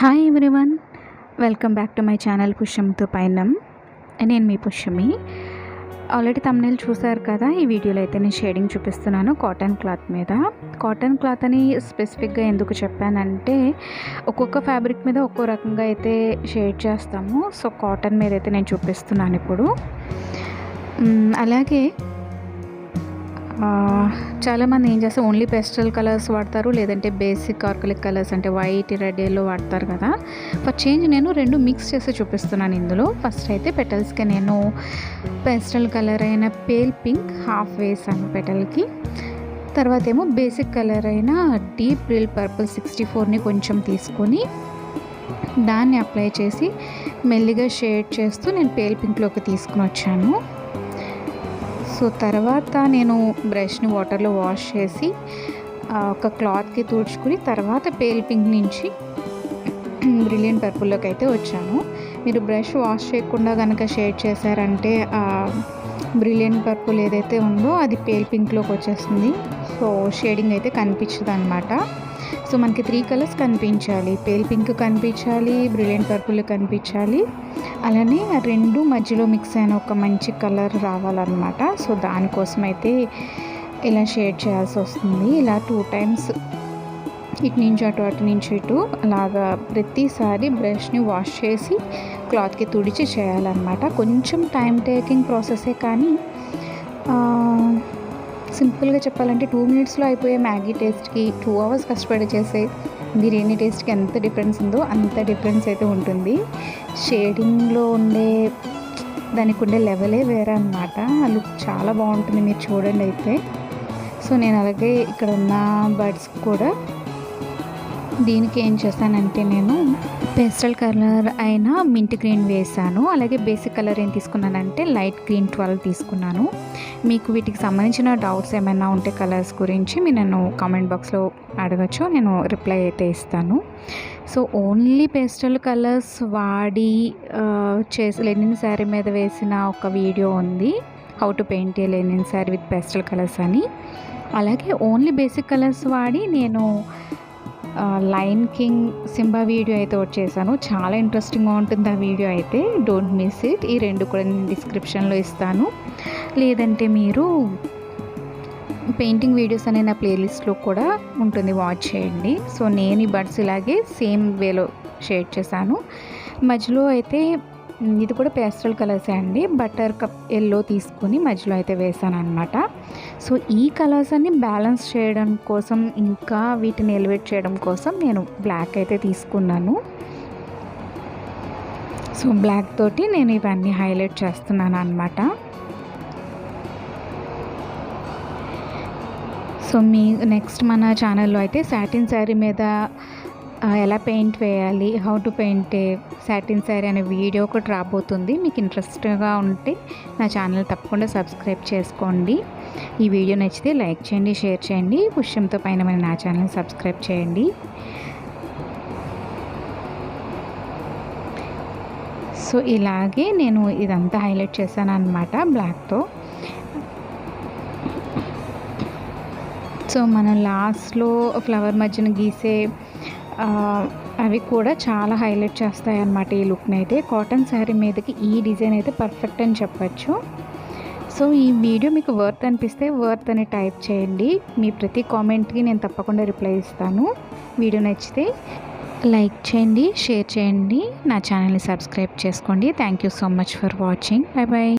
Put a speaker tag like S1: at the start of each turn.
S1: Hi everyone welcome back to my channel పుష్యంతో పైనం నేను మీ పుష్యమి. ఆల్రెడీ తమ్నేల్ చూసారు కదా ఈ వీడియోలో అయితే నేను షేడింగ్ చూపిస్తున్నాను కాటన్ క్లాత్ మీద. కాటన్ క్లాత్ అని స్పెసిఫిక్గా ఎందుకు చెప్పానంటే ఒక్కొక్క ఫ్యాబ్రిక్ మీద ఒక్కో రకంగా అయితే షేడ్ చేస్తాము. సో కాటన్ మీద అయితే నేను చూపిస్తున్నాను ఇప్పుడు. అలాగే చాలామంది ఏం చేస్తారు? ఓన్లీ పెస్టల్ కలర్స్ వాడతారు లేదంటే బేసిక్ ఆర్కలిక్ కలర్స్ అంటే వైట్ రెడ్ ఎల్లో వాడతారు కదా. ఫర్ చేంజ్ నేను రెండు మిక్స్ చేసి చూపిస్తున్నాను ఇందులో. ఫస్ట్ అయితే పెటల్స్కి నేను పెస్టల్ కలర్ అయిన పేల్ పింక్ హాఫ్ వేసాను పెటల్కి. తర్వాత ఏమో బేసిక్ కలర్ అయిన డీప్ రిల్ పర్పుల్ సిక్స్టీ ఫోర్ని కొంచెం తీసుకొని దాన్ని అప్లై చేసి మెల్లిగా షేడ్ చేస్తూ నేను పేల్ పింక్లోకి తీసుకుని వచ్చాను. సో తర్వాత నేను బ్రష్ని వాటర్లో వాష్ చేసి ఒక క్లాత్కి తుడుచుకుని తర్వాత పేల్ పింక్ నుంచి బ్రిలియంట్ పర్పుల్లోకి అయితే వచ్చాను. మీరు బ్రష్ వాష్ చేయకుండా కనుక షేడ్ చేశారంటే బ్రిలియంట్ పర్పుల్ ఏదైతే ఉందో అది పేల్ పింక్లోకి వచ్చేస్తుంది. సో షేడింగ్ అయితే కనిపించదు అనమాట సో మనకి త్రీ కలర్స్ కనిపించాలి. పేల్ పింక్ కనిపించాలి బ్రిలియంట్ పర్పుల్ కనిపించాలి. అలానే రెండు మధ్యలో మిక్స్ అయిన ఒక మంచి కలర్ రావాలన్నమాట. సో దానికోసం అయితే ఇలా షేడ్ చేయాల్సి వస్తుంది. ఇలా టూ టైమ్స్ ఇటు నుంచి అటు అటు నుంచి ఇటు అలాగా ప్రతిసారి బ్రష్ని వాష్ చేసి క్లాత్కి తుడిచి చేయాలన్నమాట. కొంచెం టైం టేకింగ్ ప్రాసెసే కానీ సింపుల్గా చెప్పాలంటే టూ మినిట్స్లో అయిపోయే మ్యాగీ టేస్ట్కి టూ అవర్స్ కష్టపడి చేసే బిర్యానీ టేస్ట్కి ఎంత డిఫరెన్స్ ఉందో అంత డిఫరెన్స్ అయితే ఉంటుంది. షేడింగ్లో ఉండే దానికి ఉండే లెవెలే వేరే అనమాట లుక్ చాలా బాగుంటుంది మీరు చూడండి అయితే. సో నేను అలాగే ఇక్కడ ఉన్న బర్డ్స్ కూడా దీనికి ఏం చేశానంటే నేను పేస్టల్ కలర్ అయిన మింట్ గ్రీన్ వేసాను అలాగే బేసిక్ కలర్ ఏం తీసుకున్నానంటే లైట్ గ్రీన్ ట్వెల్వ్ తీసుకున్నాను. మీకు వీటికి సంబంధించిన డౌట్స్ ఏమైనా ఉంటే కలర్స్ గురించి మీరు నన్ను కామెంట్ బాక్స్లో అడగచ్చు. నేను రిప్లై అయితే ఇస్తాను. సో ఓన్లీ పేస్టల్ కలర్స్ వాడి చేసి లెనిన్ శారీ మీద వేసిన ఒక వీడియో ఉంది. How to paint a linen sari with pastel colours అని. అలాగే ఓన్లీ బేసిక్ కలర్స్ వాడి నేను లైన్ కింగ్ సింబా వీడియో అయితే ఒకటి చేశాను. చాలా ఇంట్రెస్టింగ్గా ఉంటుంది ఆ వీడియో అయితే. డోంట్ మిస్ ఇట్ ఈ రెండు కూడా నేను డిస్క్రిప్షన్లో ఇస్తాను. లేదంటే మీరు పెయింటింగ్ వీడియోస్ అనే నా ప్లేలిస్ట్లో కూడా ఉంటుంది వాచ్ చేయండి. సో నేను ఈ బడ్స్ ఇలాగే సేమ్ వేలో షేర్ చేశాను. మధ్యలో అయితే ఇది కూడా పేస్టల్ కలర్సే అండి. బటర్ కప్ ఎల్లో తీసుకొని మధ్యలో అయితే వేసాను అనమాట సో ఈ కలర్స్ అన్ని బ్యాలెన్స్ చేయడం కోసం ఇంకా వీటిని ఎలివేట్ చేయడం కోసం నేను బ్లాక్ అయితే తీసుకున్నాను. సో బ్లాక్ తోటి నేను ఇవన్నీ హైలైట్ చేస్తున్నాను అనమాట సో మీ నెక్స్ట్ మన ఛానల్లో అయితే సాటిన్ శారీ మీద ఎలా పెయింట్ వేయాలి? How to paint satin sari అనే వీడియో ఒకటి రాబోతుంది. మీకు ఇంట్రెస్ట్గా ఉంటే నా ఛానల్ తప్పకుండా సబ్స్క్రైబ్ చేసుకోండి. ఈ వీడియో నచ్చితే లైక్ చేయండి షేర్ చేయండి. పుష్యంతో పైన మన నా ఛానల్ సబ్స్క్రైబ్ చేయండి. సో ఇలాగే నేను ఇదంతా హైలైట్ చేశాను అనమాట బ్లాక్తో. సో మనం లాస్ట్లో ఫ్లవర్ మధ్యన గీసే అవి కూడా చాలా హైలైట్ చేస్తాయి అన్నమాట ఈ లుక్ని అయితే కాటన్ శారీ మీదకి ఈ డిజైన్ అయితే పర్ఫెక్ట్ అని చెప్పచ్చు. సో ఈ వీడియో మీకు వర్త్ అనిపిస్తే వర్త్ అని టైప్ చేయండి. మీ ప్రతి కామెంట్కి నేను తప్పకుండా రిప్లై ఇస్తాను. వీడియో నచ్చితే లైక్ చేయండి షేర్ చేయండి. నా ఛానల్ని సబ్స్క్రైబ్ చేసుకోండి. Thank you so much for watching bye bye